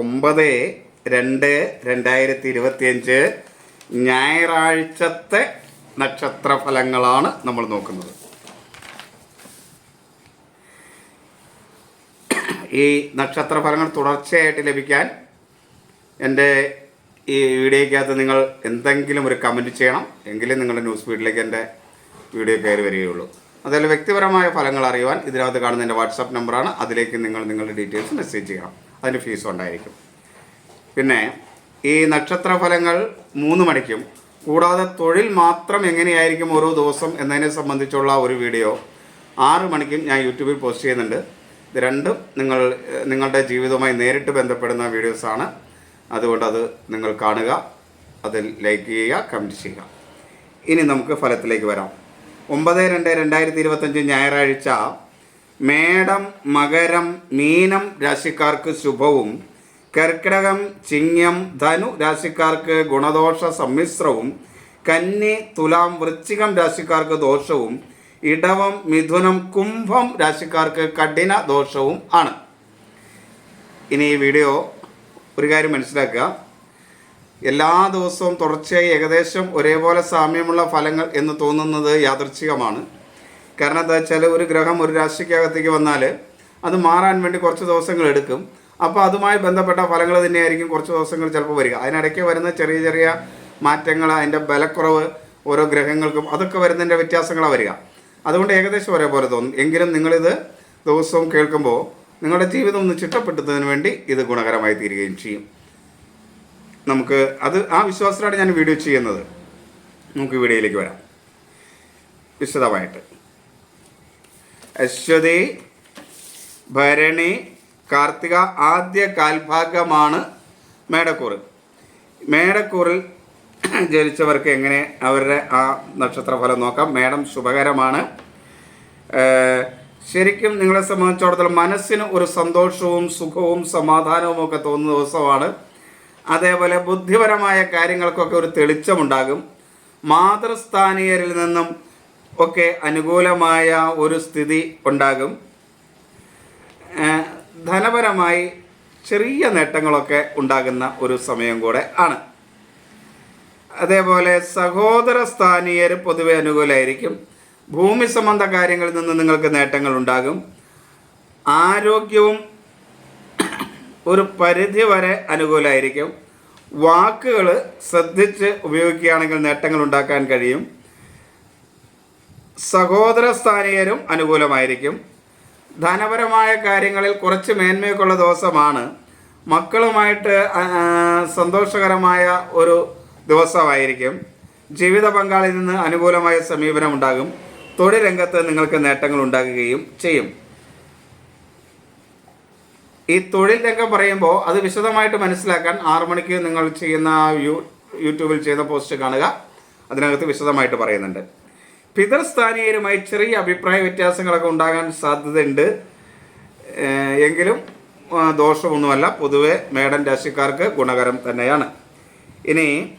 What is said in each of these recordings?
ഒമ്പത് രണ്ട് രണ്ടായിരത്തി ഇരുപത്തിയഞ്ച് ഞായറാഴ്ചത്തെ നക്ഷത്ര ഫലങ്ങളാണ് നമ്മൾ നോക്കുന്നത്. ഈ നക്ഷത്ര ഫലങ്ങൾ തുടർച്ചയായിട്ട് ലഭിക്കാൻ എന്റെ ഈ വീഡിയോയ്ക്കകത്ത് നിങ്ങൾ എന്തെങ്കിലും ഒരു കമന്റ് ചെയ്യണം എങ്കിലും നിങ്ങളുടെ ന്യൂസ് ഫീഡിലേക്ക് എന്റെ വീഡിയോ കയറി വരികയുള്ളൂ. അതുപോലെ വ്യക്തിപരമായ ഫലങ്ങൾ അറിയുവാൻ ഇതിനകത്ത് കാണുന്ന എന്റെ വാട്സാപ്പ് നമ്പറാണ്. അതിലേക്ക് നിങ്ങൾ നിങ്ങളുടെ ഡീറ്റെയിൽസ് മെസ്സേജ് ചെയ്യണം. അതിന് ഫീസ് ഉണ്ടായിരിക്കും. പിന്നെ ഈ നക്ഷത്ര ഫലങ്ങൾ മൂന്ന് മണിക്കും കൂടാതെ തൊഴിൽ മാത്രം എങ്ങനെയായിരിക്കും ഓരോ ദിവസം എന്നതിനെ സംബന്ധിച്ചുള്ള ഒരു വീഡിയോ ആറ് മണിക്കും ഞാൻ യൂട്യൂബിൽ പോസ്റ്റ് ചെയ്യുന്നുണ്ട്. ഇത് രണ്ടും നിങ്ങൾ നിങ്ങളുടെ ജീവിതവുമായി നേരിട്ട് ബന്ധപ്പെടുന്ന വീഡിയോസാണ്. അതുകൊണ്ട് അത് നിങ്ങൾ കാണുക അതിൽ ലൈക്ക് ചെയ്യുക കമന്റ് ചെയ്യുക. ഇനി നമുക്ക് ഫലത്തിലേക്ക് വരാം. ഒമ്പത് രണ്ട് രണ്ടായിരത്തി ഇരുപത്തഞ്ച് ഞായറാഴ്ച മേടം മകരം മീനം രാശിക്കാർക്ക് ശുഭവും കർക്കിടകം ചിങ്ങം ധനു രാശിക്കാർക്ക് ഗുണദോഷ സമ്മിശ്രവും കന്നി തുലാം വൃശ്ചികം രാശിക്കാർക്ക് ദോഷവും ഇടവം മിഥുനം കുംഭം രാശിക്കാർക്ക് കഠിന ദോഷവും ആണ്. ഇനി ഈ വീഡിയോ ഒരു കാര്യം മനസ്സിലാക്കുക. എല്ലാ ദിവസവും തുടർച്ചയായി ഏകദേശം ഒരേപോലെ സാമ്യമുള്ള ഫലങ്ങൾ എന്ന് തോന്നുന്നത് യാദൃച്ഛികമാണ്. കാരണം എന്താ വെച്ചാൽ ഒരു ഗ്രഹം ഒരു രാശിക്കകത്തേക്ക് വന്നാൽ അത് മാറാൻ വേണ്ടി കുറച്ച് ദിവസങ്ങൾ എടുക്കും. അപ്പോൾ അതുമായി ബന്ധപ്പെട്ട ഫലങ്ങൾ തന്നെയായിരിക്കും കുറച്ച് ദിവസങ്ങൾ ചിലപ്പോൾ വരിക. അതിനിടയ്ക്ക് വരുന്ന ചെറിയ ചെറിയ മാറ്റങ്ങൾ അതിന്റെ ബലക്കുറവ് ഓരോ ഗ്രഹങ്ങൾക്കും അതൊക്കെ വരുന്നതിന്റെ വ്യത്യാസങ്ങളാണ് വരിക. അതുകൊണ്ട് ഏകദേശം ഒരേപോലെ തോന്നും. എങ്കിലും നിങ്ങളിത് ദിവസവും കേൾക്കുമ്പോൾ നിങ്ങളുടെ ജീവിതം ഒന്ന് ചിട്ടപ്പെടുത്തുന്നതിന് വേണ്ടി ഇത് ഗുണകരമായി തീരുകയും ചെയ്യും. നമുക്ക് അത് ആ വിശ്വാസത്തിലാണ് ഞാൻ വീഡിയോ ചെയ്യുന്നത്. നമുക്ക് വീഡിയോയിലേക്ക് വരാം. വിശദമായിട്ട്. അശ്വതി ഭരണി കാർത്തിക ആദ്യ കാൽഭാഗമാണ് മേടക്കൂറ്. മേടക്കൂറിൽ ജനിച്ചവർക്ക് എങ്ങനെ അവരുടെ ആ നക്ഷത്രഫലം നോക്കാം. മേടം ശുഭകരമാണ്. ശരിക്കും നിങ്ങളെ സംബന്ധിച്ചിടത്തോളം മനസ്സിന് ഒരു സന്തോഷവും സുഖവും സമാധാനവും ഒക്കെ തോന്നുന്ന ദിവസമാണ്. അതേപോലെ ബുദ്ധിപരമായ കാര്യങ്ങൾക്കൊക്കെ ഒരു തെളിച്ചമുണ്ടാകും. മാതൃസ്ഥാനീയരിൽ നിന്നും ഒക്കെ അനുകൂലമായ ഒരു സ്ഥിതി ഉണ്ടാകും. ധനപരമായി ചെറിയ നേട്ടങ്ങളൊക്കെ ഉണ്ടാകുന്ന ഒരു സമയം കൂടെ ആണ്. അതേപോലെ സഹോദര സ്ഥാനീയർ പൊതുവെ അനുകൂലമായിരിക്കും ഭൂമി സംബന്ധ കാര്യങ്ങളിൽ നിന്ന് നിങ്ങൾക്ക് നേട്ടങ്ങൾ ഉണ്ടാകും. ആരോഗ്യവും ഒരു പരിധി വരെ അനുകൂലമായിരിക്കും വാക്കുകൾ ശ്രദ്ധിച്ച് ഉപയോഗിക്കുകയാണെങ്കിൽ നേട്ടങ്ങൾ ഉണ്ടാക്കാൻ കഴിയും. സഹോദര സ്ഥാനീയരും അനുകൂലമായിരിക്കും. ധനപരമായ കാര്യങ്ങളിൽ കുറച്ച് മേന്മയൊക്കെയുള്ള ദിവസമാണ്. മക്കളുമായിട്ട് സന്തോഷകരമായ ഒരു ദിവസമായിരിക്കും. ജീവിത പങ്കാളിയിൽ നിന്ന് അനുകൂലമായ സമീപനം ഉണ്ടാകും തൊഴിൽ രംഗത്ത് നിങ്ങൾക്ക് നേട്ടങ്ങൾ ഉണ്ടാകുകയും ചെയ്യും. ഈ തൊഴിൽ രംഗം പറയുമ്പോൾ അത് വിശദമായിട്ട് മനസ്സിലാക്കാൻ ആറു മണിക്ക് നിങ്ങൾ ചെയ്യുന്ന യൂ യൂട്യൂബിൽ ചെയ്ത പോസ്റ്റ് കാണുക. അതിനകത്ത് വിശദമായിട്ട് പറയുന്നുണ്ട്. പിതൃസ്ഥാനീയരുമായി ചെറിയ അഭിപ്രായ വ്യത്യാസങ്ങളൊക്കെ ഉണ്ടാകാൻ സാധ്യതയുണ്ട്. എങ്കിലും ദോഷമൊന്നുമല്ല. പൊതുവെ മേടൻ രാശിക്കാർക്ക് ഗുണകരം തന്നെയാണ്. ഇനി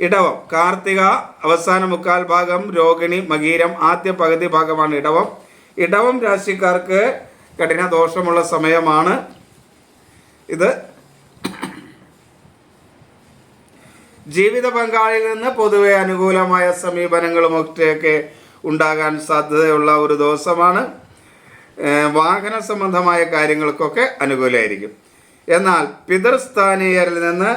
ഇടവം. കാർത്തിക അവസാന മുക്കാൽ ഭാഗം രോഹിണി മകീരം ആദ്യ പകുതി ഭാഗമാണ് ഇടവം. ഇടവം രാശിക്കാർക്ക് കഠിന ദോഷമുള്ള സമയമാണ് ഇത്. ജീവിത പങ്കാളിയിൽ നിന്ന് പൊതുവെ അനുകൂലമായ സമീപനങ്ങളും ഒക്കെയൊക്കെ ഉണ്ടാകാൻ സാധ്യതയുള്ള ഒരു ദിവസമാണ്. വാഹന സംബന്ധമായ കാര്യങ്ങൾക്കൊക്കെ അനുകൂലമായിരിക്കും. എന്നാൽ പിതൃസ്ഥാനീയരിൽ നിന്ന്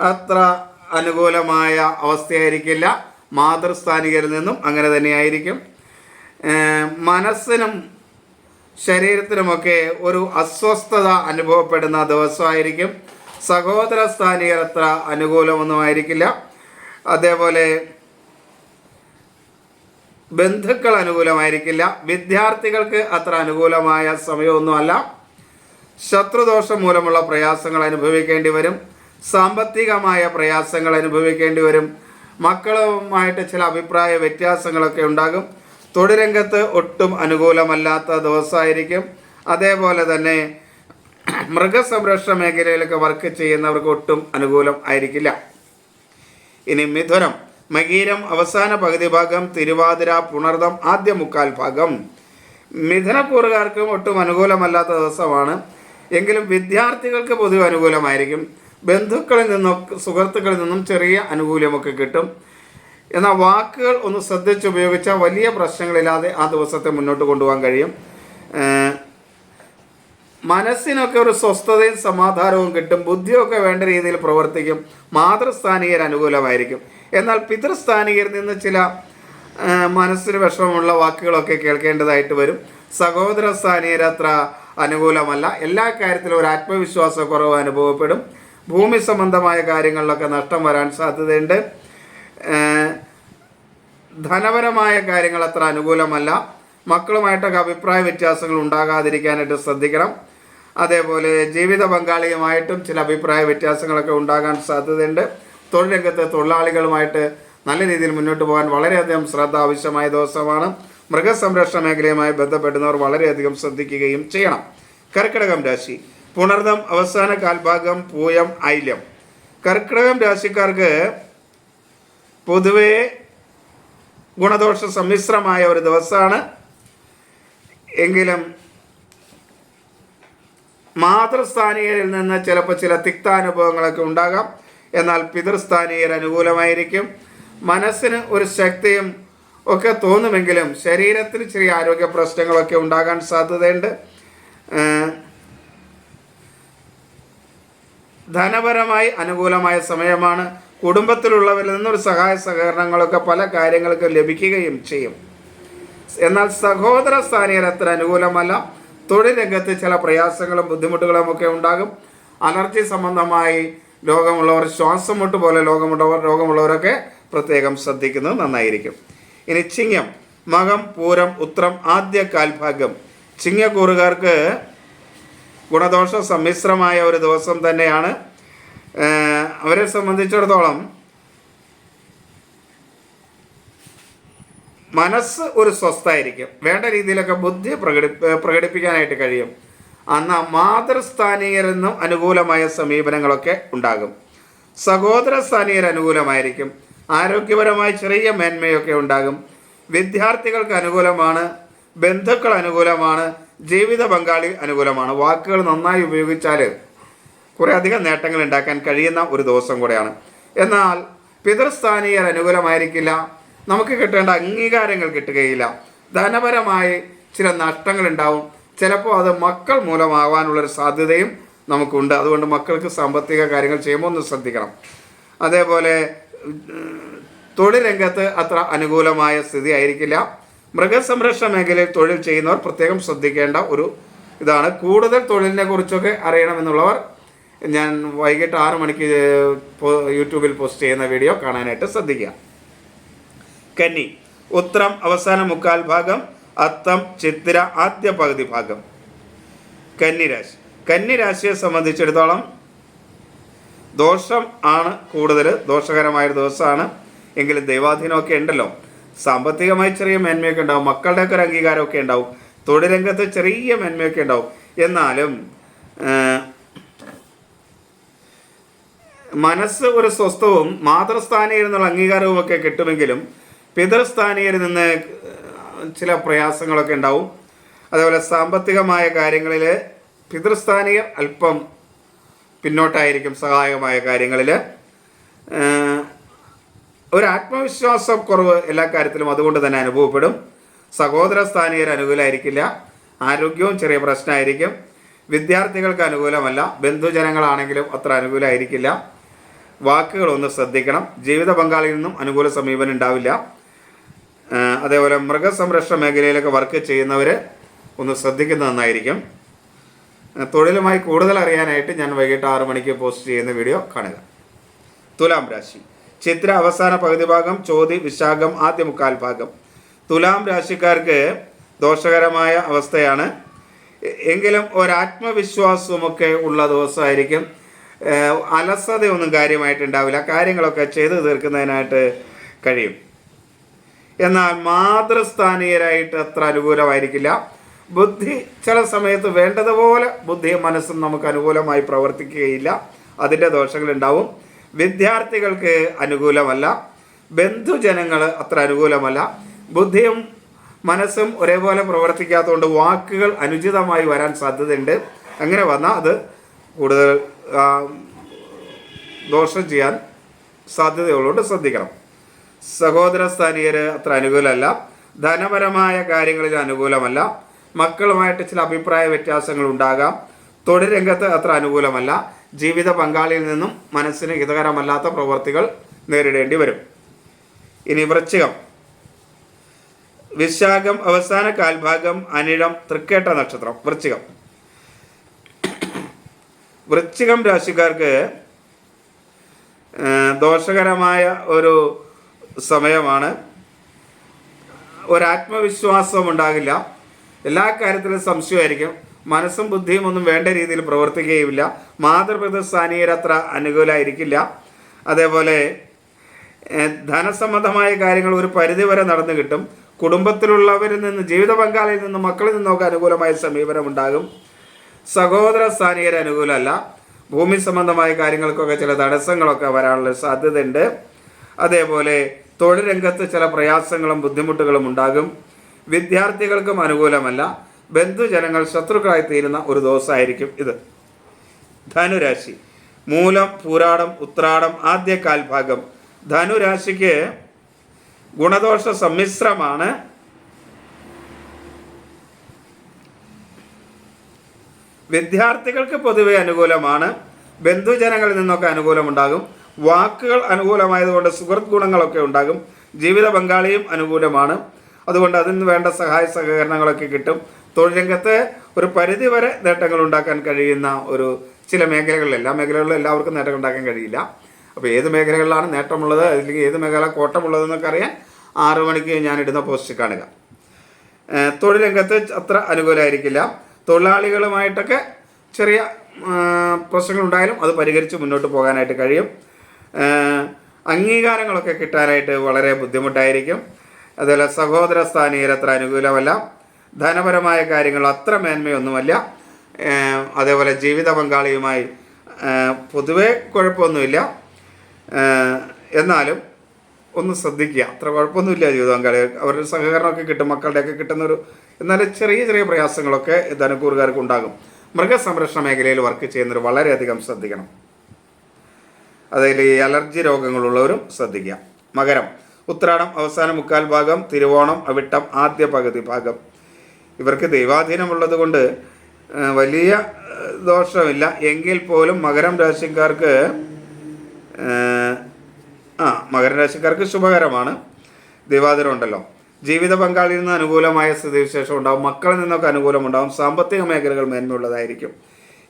അത്ര അനുകൂലമായ അവസ്ഥയായിരിക്കില്ല. മാതൃസ്ഥാനികരിൽ നിന്നും അങ്ങനെ തന്നെയായിരിക്കും. മനസ്സിനും ശരീരത്തിനുമൊക്കെ ഒരു അസ്വസ്ഥത അനുഭവപ്പെടുന്ന ദിവസമായിരിക്കും. സഹോദര സ്ഥാനികർ അത്ര അനുകൂലമൊന്നും ആയിരിക്കില്ല അതേപോലെ ബന്ധുക്കൾ അനുകൂലമായിരിക്കില്ല. വിദ്യാർത്ഥികൾക്ക് അത്ര അനുകൂലമായ സമയമൊന്നുമല്ല. ശത്രുദോഷം മൂലമുള്ള പ്രയാസങ്ങൾ അനുഭവിക്കേണ്ടി വരും. സാമ്പത്തികമായ പ്രയാസങ്ങൾ അനുഭവിക്കേണ്ടി വരും. മക്കളുമായിട്ട് ചില അഭിപ്രായ വ്യത്യാസങ്ങളൊക്കെ ഉണ്ടാകും. തൊഴിൽ രംഗത്ത് ഒട്ടും അനുകൂലമല്ലാത്ത ദിവസമായിരിക്കും. അതേപോലെ തന്നെ മൃഗസംരക്ഷണ മേഖലയിലൊക്കെ വർക്ക് ചെയ്യുന്നവർക്ക് ഒട്ടും അനുകൂലം ആയിരിക്കില്ല. ഇനി മിഥുനം മകീരം അവസാന പകുതി ഭാഗം തിരുവാതിര പുണർദം ആദ്യ മുക്കാൽ ഭാഗം. മിഥുനക്കൂറുകാർക്കും ഒട്ടും അനുകൂലമല്ലാത്ത ദിവസമാണ്. എങ്കിലും വിദ്യാർത്ഥികൾക്ക് പൊതുവെ അനുകൂലമായിരിക്കും. ബന്ധുക്കളിൽ നിന്നും സുഹൃത്തുക്കളിൽ നിന്നും ചെറിയ അനുകൂല്യമൊക്കെ കിട്ടും. എന്നാൽ വാക്കുകൾ ഒന്ന് ശ്രദ്ധിച്ച് ഉപയോഗിച്ചാൽ വലിയ പ്രശ്നങ്ങളില്ലാതെ ആ ദിവസത്തെ മുന്നോട്ട് കൊണ്ടുപോകാൻ കഴിയും. മനസ്സിനൊക്കെ ഒരു സ്വസ്ഥതയും സമാധാനവും കിട്ടും. ബുദ്ധിയൊക്കെ വേണ്ട രീതിയിൽ പ്രവർത്തിക്കും. മാതൃസ്ഥാനീയർ അനുകൂലമായിരിക്കും. എന്നാൽ പിതൃസ്ഥാനികരിൽ നിന്ന് ചില മനസ്സിന് വിഷമമുള്ള വാക്കുകളൊക്കെ കേൾക്കേണ്ടതായിട്ട് വരും. സഹോദര സ്ഥാനീയർ അത്ര അനുകൂലമല്ല. എല്ലാ കാര്യത്തിലും ഒരു ആത്മവിശ്വാസക്കുറവ് അനുഭവപ്പെടും. ഭൂമി സംബന്ധമായ കാര്യങ്ങളിലൊക്കെ നഷ്ടം വരാൻ സാധ്യതയുണ്ട്. ധനപരമായ കാര്യങ്ങൾ അത്ര അനുകൂലമല്ല. മക്കളുമായിട്ടൊക്കെ അഭിപ്രായ വ്യത്യാസങ്ങൾ ഉണ്ടാകാതിരിക്കാനായിട്ട് ശ്രദ്ധിക്കണം. അതേപോലെ ജീവിത പങ്കാളിയുമായിട്ടും ചില അഭിപ്രായ വ്യത്യാസങ്ങളൊക്കെ ഉണ്ടാകാൻ സാധ്യതയുണ്ട്. തൊഴിൽ രംഗത്ത് തൊഴിലാളികളുമായിട്ട് നല്ല രീതിയിൽ മുന്നോട്ട് പോകാൻ വളരെയധികം ശ്രദ്ധ ആവശ്യമായ ദിവസമാണ്. മൃഗസംരക്ഷണ മേഖലയുമായി ബന്ധപ്പെടുന്നവർ വളരെയധികം ശ്രദ്ധിക്കുകയും ചെയ്യണം. കർക്കിടകം രാശി. പുണർദം അവസാന കാൽഭാഗം പൂയം ഐല്യം കർക്കിടകം രാശിക്കാർക്ക് പൊതുവേ ഗുണദോഷ സമ്മിശ്രമായ ഒരു ദിവസമാണ്. എങ്കിലും മാതൃസ്ഥാനീയരിൽ നിന്ന് ചിലപ്പോൾ ചില തിക്താനുഭവങ്ങളൊക്കെ ഉണ്ടാകാം. എന്നാൽ പിതൃസ്ഥാനീയർ അനുകൂലമായിരിക്കും. മനസ്സിന് ഒരു ശക്തിയും ഒക്കെ തോന്നുമെങ്കിലും ശരീരത്തിന് ചെറിയ ആരോഗ്യ പ്രശ്നങ്ങളൊക്കെ ഉണ്ടാകാൻ സാധ്യതയുണ്ട്. ധനപരമായി അനുകൂലമായ സമയമാണ്. കുടുംബത്തിലുള്ളവരിൽ നിന്നൊരു സഹായ സഹകരണങ്ങളൊക്കെ പല കാര്യങ്ങൾക്ക് ലഭിക്കുകയും ചെയ്യും. എന്നാൽ സഹോദര സ്ഥാനീയർ അത്ര അനുകൂലമല്ല. തൊഴിൽ രംഗത്ത് ചില പ്രയാസങ്ങളും ബുദ്ധിമുട്ടുകളും ഒക്കെ ഉണ്ടാകും. അലർജി സംബന്ധമായി രോഗമുള്ളവർ ശ്വാസം മുട്ട് പോലെ രോഗമുള്ളവർ രോഗമുള്ളവരൊക്കെ പ്രത്യേകം ശ്രദ്ധിക്കുന്നത് നന്നായിരിക്കും. ഇനി ചിങ്ങം മകം പൂരം ഉത്രം ആദ്യ കാൽഭാഗം. ചിങ്ങക്കൂറുകാർക്ക് ഗുണദോഷ സമ്മിശ്രമായ ഒരു ദിവസം തന്നെയാണ്. അവരെ സംബന്ധിച്ചിടത്തോളം മനസ്സ് ഒരു സ്വസ്ഥായിരിക്കും. വേണ്ട രീതിയിലൊക്കെ ബുദ്ധി പ്രകടി പ്രകടിപ്പിക്കാനായിട്ട് കഴിയും. അന്ന് മാതൃസ്ഥാനീയരെന്നും അനുകൂലമായ സമീപനങ്ങളൊക്കെ ഉണ്ടാകും. സഹോദര സ്ഥാനീയർ അനുകൂലമായിരിക്കും. ആരോഗ്യപരമായ ചെറിയ മേന്മയൊക്കെ ഉണ്ടാകും. വിദ്യാർത്ഥികൾക്ക് അനുകൂലമാണ് ബന്ധുക്കൾ അനുകൂലമാണ് ജീവിത പങ്കാളി അനുകൂലമാണ്. വാക്കുകൾ നന്നായി ഉപയോഗിച്ചാൽ കുറേ അധികം നേട്ടങ്ങൾ ഉണ്ടാക്കാൻ കഴിയുന്ന ഒരു ദിവസം കൂടെയാണ്. എന്നാൽ പിതൃസ്ഥാനീയർ അനുകൂലമായിരിക്കില്ല. നമുക്ക് കിട്ടേണ്ട അംഗീകാരങ്ങൾ കിട്ടുകയില്ല. ധനപരമായി ചില നഷ്ടങ്ങൾ ഉണ്ടാവും. ചിലപ്പോൾ അത് മക്കൾ മൂലമാവാനുള്ളൊരു സാധ്യതയും നമുക്കുണ്ട്. അതുകൊണ്ട് മക്കൾക്ക് സാമ്പത്തിക കാര്യങ്ങൾ ചെയ്യുമ്പോൾ ഒന്ന് ശ്രദ്ധിക്കണം. അതേപോലെ തൊഴിലംഗത്ത് അത്ര അനുകൂലമായ സ്ഥിതി ആയിരിക്കില്ല. മൃഗസംരക്ഷണ മേഖലയിൽ തൊഴിൽ ചെയ്യുന്നവർ പ്രത്യേകം ശ്രദ്ധിക്കേണ്ട ഒരു ഇതാണ്. കൂടുതൽ തൊഴിലിനെ കുറിച്ചൊക്കെ അറിയണമെന്നുള്ളവർ ഞാൻ വൈകിട്ട് ആറ് മണിക്ക് യൂട്യൂബിൽ പോസ്റ്റ് ചെയ്യുന്ന വീഡിയോ കാണാനായിട്ട് ശ്രദ്ധിക്കുക. കന്നി ഉത്രം അവസാന മുക്കാൽ ഭാഗം അത്തം ചിത്തിര ആദ്യ പകുതി ഭാഗം. കന്നിരാശി കന്നിരാശിയെ കന്നി രാശിയെ സംബന്ധിച്ചിടത്തോളം ദോഷം ആണ് കൂടുതൽ ദോഷകരമായൊരു ദിവസമാണ്. എങ്കിലും ദൈവാധീനമൊക്കെ ഉണ്ടല്ലോ. സാമ്പത്തികമായി ചെറിയ മേന്മയൊക്കെ ഉണ്ടാവും മക്കളുടെയൊക്കെ ഒരു അംഗീകാരമൊക്കെ ഉണ്ടാവും തൊഴിലംഗത്ത് ചെറിയ മേന്മയൊക്കെ ഉണ്ടാവും. എന്നാലും മനസ്സ് ഒരു സ്വസ്ഥവും മാതൃസ്ഥാനയിൽ നിന്നുള്ള അംഗീകാരവും ഒക്കെ കിട്ടുമെങ്കിലും പിതൃസ്ഥാനീയരിൽ നിന്ന് ചില പ്രയാസങ്ങളൊക്കെ ഉണ്ടാവും. അതേപോലെ സാമ്പത്തികമായ കാര്യങ്ങളിൽ പിതൃസ്ഥാനീയർ അല്പം പിന്നോട്ടായിരിക്കും സഹായകമായ കാര്യങ്ങളിൽ ഒരു ആത്മവിശ്വാസക്കുറവ് എല്ലാ കാര്യത്തിലും അതുകൊണ്ട് തന്നെ അനുഭവപ്പെടും. സഹോദര സ്ഥാനീയർ അനുകൂലമായിരിക്കില്ല ആരോഗ്യവും ചെറിയ പ്രശ്നമായിരിക്കും. വിദ്യാർത്ഥികൾക്ക് അനുകൂലമല്ല. ബന്ധുജനങ്ങളാണെങ്കിലും അത്ര അനുകൂലമായിരിക്കില്ല വാക്കുകളൊന്ന് ശ്രദ്ധിക്കണം. ജീവിത പങ്കാളിയിൽ നിന്നും അനുകൂല സമീപനം ഉണ്ടാവില്ല. അതേപോലെ മൃഗസംരക്ഷണ മേഖലയിലൊക്കെ വർക്ക് ചെയ്യുന്നവർ ഒന്ന് ശ്രദ്ധിക്കുന്നത് നന്നായിരിക്കും. തൊഴിലുമായി കൂടുതൽ അറിയാനായിട്ട് ഞാൻ വൈകിട്ട് ആറു മണിക്ക് പോസ്റ്റ് ചെയ്യുന്ന വീഡിയോ കാണുക. തുലാം രാശി. ചിത്ര അവസാന പകുതി ഭാഗം ചോതി വിശാഖം ആദ്യ മുക്കാൽ ഭാഗം. തുലാം രാശിക്കാർക്ക് ദോഷകരമായ അവസ്ഥയാണ്. എങ്കിലും ഒരാത്മവിശ്വാസമൊക്കെ ഉള്ള ദിവസമായിരിക്കും. അലസതയൊന്നും കാര്യമായിട്ടുണ്ടാവില്ല. കാര്യങ്ങളൊക്കെ ചെയ്തു തീർക്കുന്നതിനായിട്ട് കഴിയും. എന്നാൽ മാതൃസ്ഥാനീയരായിട്ട് അത്ര അനുകൂലമായിരിക്കില്ല. ബുദ്ധി ചില സമയത്ത് വേണ്ടതുപോലെ ബുദ്ധിയും മനസ്സും നമുക്ക് അനുകൂലമായി പ്രവർത്തിക്കുകയില്ല. അതിന്റെ ദോഷങ്ങളുണ്ടാവും. വിദ്യാർത്ഥികൾക്ക് അനുകൂലമല്ല. ബന്ധുജനങ്ങൾ അത്ര അനുകൂലമല്ല. ബുദ്ധിയും മനസ്സും ഒരേപോലെ പ്രവർത്തിക്കാത്തതുകൊണ്ട് വാക്കുകൾ അനുചിതമായി വരാൻ സാധ്യതയുണ്ട്. അങ്ങനെ വന്നാൽ അത് കൂടുതൽ ദോഷം ചെയ്യാൻ സാധ്യതയുള്ളതുകൊണ്ട് ശ്രദ്ധിക്കണം. സഹോദര സ്ഥാനീയർ അത്ര അനുകൂലമല്ല. ധനപരമായ കാര്യങ്ങളിൽ അനുകൂലമല്ല. മക്കളുമായിട്ട് ചില അഭിപ്രായ വ്യത്യാസങ്ങൾ ഉണ്ടാകാം. തൊഴിൽ രംഗത്ത് അത്ര അനുകൂലമല്ല. ജീവിത പങ്കാളിയിൽ നിന്നും മനസ്സിന് ഹിതകരമല്ലാത്ത പ്രവൃത്തികൾ നേരിടേണ്ടി വരും. ഇനി വൃശ്ചികം. വിശാഖം അവസാന കാൽഭാഗം അനിഴം തൃക്കേട്ട നക്ഷത്രം. വൃശ്ചികം. വൃശ്ചികം രാശിക്കാർക്ക് ദോഷകരമായ ഒരു സമയമാണ്. ഒരാത്മവിശ്വാസം ഉണ്ടാകില്ല. എല്ലാ കാര്യത്തിലും സംശയമായിരിക്കും. മനസ്സും ബുദ്ധിയും ഒന്നും വേണ്ട രീതിയിൽ പ്രവർത്തിക്കുകയുമില്ല. മാതൃപിതൃസ്ഥാനീയരത്ര അനുകൂലമായിരിക്കില്ല അതേപോലെ ധനസംബന്ധമായ കാര്യങ്ങൾ ഒരു പരിധിവരെ നടന്നു കിട്ടും. കുടുംബത്തിലുള്ളവരിൽ നിന്ന് ജീവിത പങ്കാളിയിൽ നിന്ന് മക്കളിൽ നിന്നൊക്കെ അനുകൂലമായ സമീപനം ഉണ്ടാകും സഹോദര സ്ഥാനീയർ അനുകൂലമല്ല. ഭൂമി സംബന്ധമായ കാര്യങ്ങൾക്കൊക്കെ ചില തടസ്സങ്ങളൊക്കെ വരാനുള്ള സാധ്യതയുണ്ട്. അതേപോലെ തൊഴിൽ രംഗത്ത് ചില പ്രയാസങ്ങളും ബുദ്ധിമുട്ടുകളും ഉണ്ടാകും. വിദ്യാർത്ഥികൾക്കും അനുകൂലമല്ല. ബന്ധുജനങ്ങൾ ശത്രുക്കളായി തീരുന്ന ഒരു ദിവസമായിരിക്കും ഇത്. ധനുരാശി. മൂലം പൂരാടം ഉത്രാടം ആദ്യ കാൽഭാഗം ധനുരാശിക്ക് ഗുണദോഷ സമ്മിശ്രമാണ്. വിദ്യാർത്ഥികൾക്ക് പൊതുവെ അനുകൂലമാണ്. ബന്ധുജനങ്ങളിൽ നിന്നൊക്കെ അനുകൂലമുണ്ടാകും. വാക്കുകൾ അനുകൂലമായതുകൊണ്ട് സുഹൃത്ത് ഗുണങ്ങളൊക്കെ ഉണ്ടാകും. ജീവിത പങ്കാളിയും അനുകൂലമാണ്. അതുകൊണ്ട് അതിന് വേണ്ട സഹായ സഹകരണങ്ങളൊക്കെ കിട്ടും. തൊഴിൽ രംഗത്ത് ഒരു പരിധിവരെ നേട്ടങ്ങൾ ഉണ്ടാക്കാൻ കഴിയുന്ന ഒരു ചില മേഖലകളിൽ എല്ലാ മേഖലകളിലും എല്ലാവർക്കും നേട്ടം ഉണ്ടാക്കാൻ കഴിയില്ല. അപ്പോൾ ഏത് മേഖലകളിലാണ് നേട്ടമുള്ളത്? അല്ലെങ്കിൽ ഏത് മേഖല കോട്ടമുള്ളതെന്നൊക്കെ അറിയാൻ ആറു മണിക്ക് ഞാൻ ഇടുന്ന പോസ്റ്റ് കാണുക. തൊഴിൽ രംഗത്ത് അത്ര അനുകൂലമായിരിക്കില്ല. തൊഴിലാളികളുമായിട്ടൊക്കെ ചെറിയ പ്രശ്നങ്ങളുണ്ടായാലും അത് പരിഹരിച്ച് മുന്നോട്ട് പോകാനായിട്ട് കഴിയും. അംഗീകാരങ്ങളൊക്കെ കിട്ടാനായിട്ട് വളരെ ബുദ്ധിമുട്ടായിരിക്കും. അതുപോലെ സഹോദര സ്ഥാനീയർ അത്ര അനുകൂലമല്ല. ധനപരമായ കാര്യങ്ങൾ അത്ര മേന്മയൊന്നുമല്ല. അതേപോലെ ജീവിത പങ്കാളിയുമായി പൊതുവേ കുഴപ്പമൊന്നുമില്ല. എന്നാലും ഒന്ന് ശ്രദ്ധിക്കുക. അത്ര കുഴപ്പമൊന്നുമില്ല ജീവിത പങ്കാളി അവരുടെ സഹകരണമൊക്കെ കിട്ടും. മക്കളുടെയൊക്കെ കിട്ടുന്നൊരു എന്നാലും ചെറിയ ചെറിയ പ്രയാസങ്ങളൊക്കെ ധനക്കൂറുകാർക്ക് ഉണ്ടാകും. മൃഗസംരക്ഷണ മേഖലയിൽ വർക്ക് ചെയ്യുന്നവർ വളരെയധികം ശ്രദ്ധിക്കണം. അതിൽ ഈ അലർജി രോഗങ്ങളുള്ളവരും ശ്രദ്ധിക്കുക. മകരം ഉത്രാടം അവസാന മുക്കാൽ ഭാഗം തിരുവോണം അവിട്ടം ആദ്യ പകുതി ഭാഗം. ഇവർക്ക് ദൈവാധീനമുള്ളത് കൊണ്ട് വലിയ ദോഷമില്ല. എങ്കിൽ പോലും മകരം രാശിക്കാർക്ക് ആ, ആ മകരം രാശിക്കാർക്ക് ശുഭകരമാണ്. ദൈവാധീനം ഉണ്ടല്ലോ. ജീവിത പങ്കാളിയിൽ നിന്ന് അനുകൂലമായ സ്ഥിതിവിശേഷം ഉണ്ടാവും. മക്കളിൽ നിന്നൊക്കെ അനുകൂലമുണ്ടാവും. സാമ്പത്തിക മേഖലകൾ മേന്മയുള്ളതായിരിക്കും.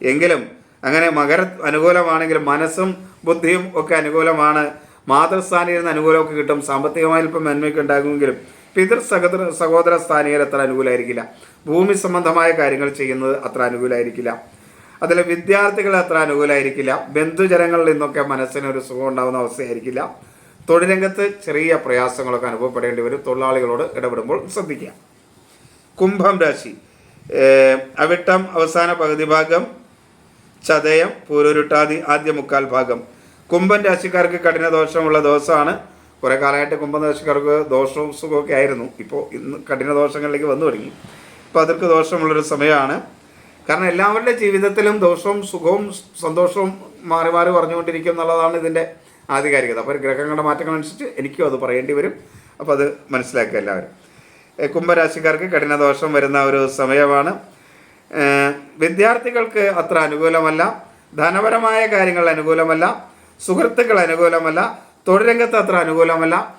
എങ്കിലും അങ്ങനെ മകര അനുകൂലമാണെങ്കിൽ മനസ്സും ബുദ്ധിയും ഒക്കെ അനുകൂലമാണ്. മാതൃസ്ഥാനിൽ നിന്ന് അനുകൂലമൊക്കെ കിട്ടും. സാമ്പത്തികമായി ഇപ്പം മേന്മയൊക്കെ ഉണ്ടാകുമെങ്കിലും പിതൃ സഹോദര സഹോദര സ്ഥാനീയർ അത്ര അനുകൂലമായിരിക്കില്ല. ഭൂമി സംബന്ധമായ കാര്യങ്ങൾ ചെയ്യുന്നത് അത്ര അനുകൂലമായിരിക്കില്ല. അതിൽ വിദ്യാർത്ഥികൾ അത്ര അനുകൂലമായിരിക്കില്ല. ബന്ധുജനങ്ങളിൽ നിന്നൊക്കെ മനസ്സിന് ഒരു സുഖം ഉണ്ടാകുന്ന അവസ്ഥയായിരിക്കില്ല. തൊഴിൽ രംഗത്ത് ചെറിയ പ്രയാസങ്ങളൊക്കെ അനുഭവപ്പെടേണ്ടി വരും. തൊഴിലാളികളോട് ഇടപെടുമ്പോൾ ശ്രദ്ധിക്കുക. കുംഭം രാശി. അവിട്ടം അവസാന പകുതി ഭാഗം ചതയം പൂരൊരുട്ടാതി ആദ്യ മുക്കാൽ ഭാഗം. കുംഭം രാശിക്കാർക്ക് കഠിന ദോഷമുള്ള ദിവസമാണ്. കുറേ കാലമായിട്ട് കുംഭം രാശിക്കാർക്ക് ദോഷവും സുഖമൊക്കെ ആയിരുന്നു. ഇപ്പോൾ ഇന്ന് കഠിന ദോഷങ്ങളിലേക്ക് വന്നു തുടങ്ങി. അപ്പോൾ അതിർക്ക് ദോഷമുള്ളൊരു സമയമാണ്. കാരണം എല്ലാവരുടെ ജീവിതത്തിലും ദോഷവും സുഖവും സന്തോഷവും മാറി മാറി പറഞ്ഞുകൊണ്ടിരിക്കും എന്നുള്ളതാണ് ഇതിന്റെ ആധികാരികത. അപ്പോൾ ഗ്രഹങ്ങളുടെ മാറ്റങ്ങളനുസരിച്ച് എനിക്കും അത് പറയേണ്ടി വരും. അപ്പോൾ അത് മനസ്സിലാക്കുക എല്ലാവരും. കുംഭരാശിക്കാർക്ക് കഠിനദോഷം വരുന്ന ഒരു സമയമാണ്. വിദ്യാർത്ഥികൾക്ക് അത്ര അനുകൂലമല്ല. ധനപരമായ കാര്യങ്ങൾ അനുകൂലമല്ല. സുഹൃത്തുക്കൾ അനുകൂലമല്ല. തൊഴിൽ രംഗത്ത് അത്ര അനുകൂലമല്ല.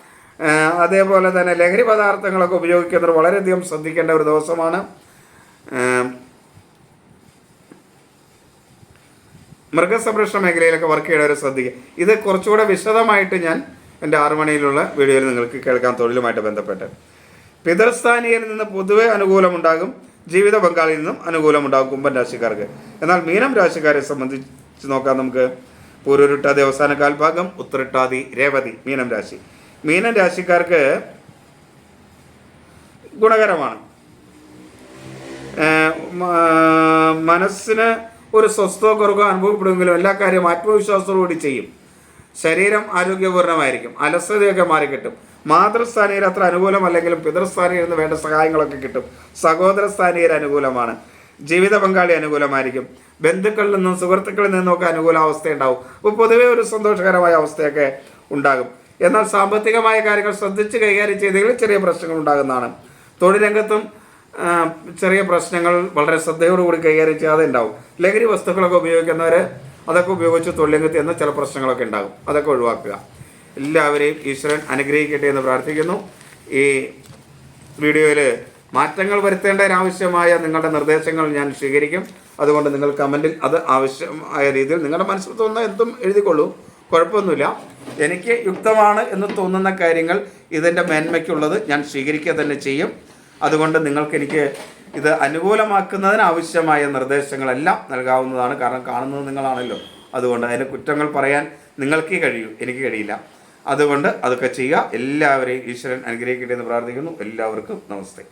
അതേപോലെ തന്നെ ലഹരി പദാർത്ഥങ്ങളൊക്കെ ഉപയോഗിക്കുന്നവർ വളരെയധികം ശ്രദ്ധിക്കേണ്ട ഒരു ദിവസമാണ്. മൃഗസംരക്ഷണ മേഖലയിലൊക്കെ വർക്ക് ചെയ്യണവർ ശ്രദ്ധിക്കുക. ഇത് കുറച്ചുകൂടെ വിശദമായിട്ട് ഞാൻ എന്റെ ആറു മണിയിലുള്ള വീഡിയോയിൽ നിങ്ങൾക്ക് കേൾക്കാൻ തൊഴിലുമായിട്ട് ബന്ധപ്പെട്ട്. പിതൃസ്ഥാനീയിൽ നിന്ന് പൊതുവെ അനുകൂലമുണ്ടാകും ജീവിത പങ്കാളിയിൽ നിന്നും അനുകൂലമുണ്ടാകും കുംഭൻ രാശിക്കാർക്ക്. എന്നാൽ മീനം രാശിക്കാരെ സംബന്ധിച്ച് നോക്കാം നമുക്ക്. പൂരുരുട്ടാതി അവസാന കാൽഭാഗം ഉത്തരട്ടാതി രേവതി മീനം രാശി. മീനം രാശിക്കാർക്ക് ഗുണകരമാണ്. മനസ്സിന് ഒരു സ്വസ്ഥ കുറവ് അനുഭവപ്പെടുമെങ്കിലും എല്ലാ കാര്യവും ആത്മവിശ്വാസത്തോടുകൂടി ചെയ്യും. ശരീരം ആരോഗ്യപൂർണമായിരിക്കും അലസതയൊക്കെ മാറിക്കിട്ടും. മാതൃസ്ഥാനീയർ അത്ര അനുകൂലമല്ലെങ്കിലും പിതൃസ്ഥാനീയർ നിന്ന് വേണ്ട സഹായങ്ങളൊക്കെ കിട്ടും. സഹോദര സ്ഥാനീയർ അനുകൂലമാണ്. ജീവിത പങ്കാളി അനുകൂലമായിരിക്കും. ബന്ധുക്കളിൽ നിന്നും സുഹൃത്തുക്കളിൽ നിന്നൊക്കെ അനുകൂല അവസ്ഥ ഉണ്ടാവും അപ്പോൾ പൊതുവേ ഒരു സന്തോഷകരമായ അവസ്ഥയൊക്കെ ഉണ്ടാകും. എന്നാൽ സാമ്പത്തികമായ കാര്യങ്ങൾ ശ്രദ്ധിച്ച് കൈകാര്യം ചെയ്തെങ്കിൽ ചെറിയ പ്രശ്നങ്ങൾ ഉണ്ടാകുന്നതാണ്. തൊഴിൽ രംഗത്തും ചെറിയ പ്രശ്നങ്ങൾ വളരെ ശ്രദ്ധയോടുകൂടി കൈകാര്യം ചെയ്യാതെ ഉണ്ടാവും. ലഹരി വസ്തുക്കളൊക്കെ ഉപയോഗിക്കുന്നവർ അതൊക്കെ ഉപയോഗിച്ച് തൊഴിലെങ്കിൽ എന്ന ചില പ്രശ്നങ്ങളൊക്കെ ഉണ്ടാകും. അതൊക്കെ ഒഴിവാക്കുക. എല്ലാവരെയും ഈശ്വരൻ അനുഗ്രഹിക്കട്ടെ എന്ന് പ്രാർത്ഥിക്കുന്നു. ഈ വീഡിയോയിൽ മാറ്റങ്ങൾ വരുത്തേണ്ടതിനാവശ്യമായ നിങ്ങളുടെ നിർദ്ദേശങ്ങൾ ഞാൻ സ്വീകരിക്കും. അതുകൊണ്ട് നിങ്ങൾ കമന്റിൽ അത് ആവശ്യമായ രീതിയിൽ നിങ്ങളുടെ മനസ്സിൽ തോന്നുന്ന എന്തും എഴുതിക്കൊള്ളൂ. കുഴപ്പമൊന്നുമില്ല. എനിക്ക് യുക്തമാണ് എന്ന് തോന്നുന്ന കാര്യങ്ങൾ ഇതിന്റെ മേന്മയ്ക്കുള്ളത് ഞാൻ സ്വീകരിക്കുക തന്നെ ചെയ്യും. അതുകൊണ്ട് നിങ്ങൾക്ക് എനിക്ക് ഇത് അനുകൂലമാക്കുന്നതിന് ആവശ്യമായ നിർദ്ദേശങ്ങളെല്ലാം നൽകാവുന്നതാണ്. കാരണം കാണുന്നത് നിങ്ങളാണല്ലോ. അതുകൊണ്ട് അതിന് കുറ്റങ്ങൾ പറയാൻ നിങ്ങൾക്ക് കഴിയൂ. എനിക്ക് കഴിയില്ല. അതുകൊണ്ട് അതൊക്കെ ചെയ്യുക. എല്ലാവരെയും ഈശ്വരൻ അനുഗ്രഹിക്കട്ടെ എന്ന് പ്രാർത്ഥിക്കുന്നു. എല്ലാവർക്കും നമസ്തേ.